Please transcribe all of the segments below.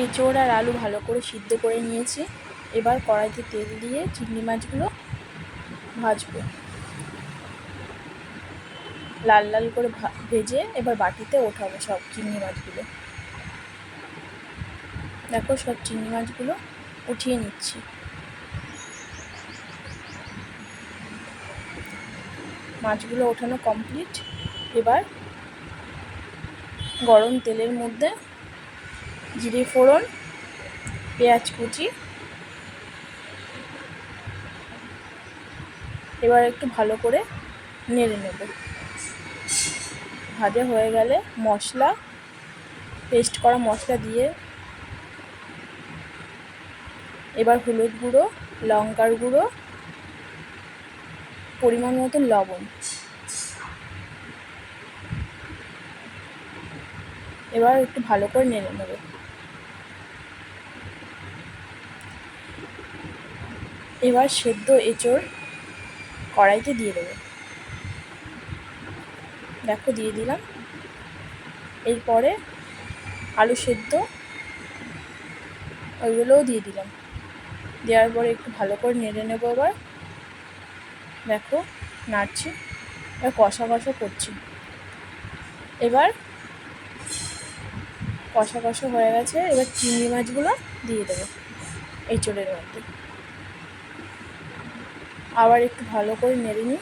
এঁচোড় আর আলু ভালো করে সিদ্ধ করে নিয়েছি। এবার কড়াইতে তেল দিয়ে চিংড়ি মাছগুলো ভাজবো। লাল লাল করে ভেজে এবার বাটিতে ওঠাবো সব চিংড়ি মাছগুলো। দেখো সব চিংড়ি মাছগুলো উঠিয়ে নিচ্ছি। মাছগুলো ওঠানো কমপ্লিট। এবার গরম তেলের মধ্যে জিরে ফোড়ন, পেঁয়াজ কুচি। এবার একটু ভালো করে নেড়ে নেব। ভাজা হয়ে গেলে মশলা পেস্ট করা মশলা দিয়ে এবার হলুদ গুঁড়ো, লঙ্কার গুঁড়ো, পরিমাণ মতো লবণ। এবার একটু ভালো করে নেড়ে নেব। এবার সেদ্ধ এঁচড় কড়াইতে দিয়ে দেবো। দেখো দিয়ে দিলাম। এরপরে আলু সেদ্ধ, ওইগুলোও দিয়ে দিলাম। দেওয়ার পরে একটু ভালো করে নেড়ে নেব এবার। দেখো নাড়ছি, এবার কষা কষা করছি। এবার কষা কষা হয়ে গেছে, এবার চিংড়ি মাছগুলো দিয়ে দেবো এঁচড়ের মধ্যে। আবার একটু ভালো করে নেড়ে নিই।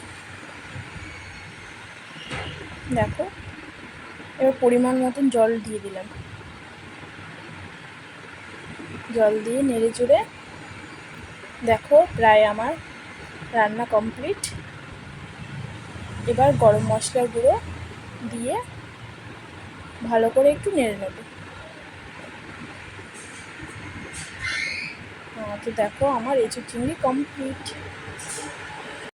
দেখো, এবার পরিমাণ মতন জল দিয়ে দিলাম। জল দিয়ে নেড়ে চড়ে দেখো প্রায় আমার রান্না কমপ্লিট। এবার গরম মশলার গুঁড়ো দিয়ে ভালো করে একটু নেড়ে নেব। তো দেখো আমার এঁচুর চিংড়ি কমপ্লিট।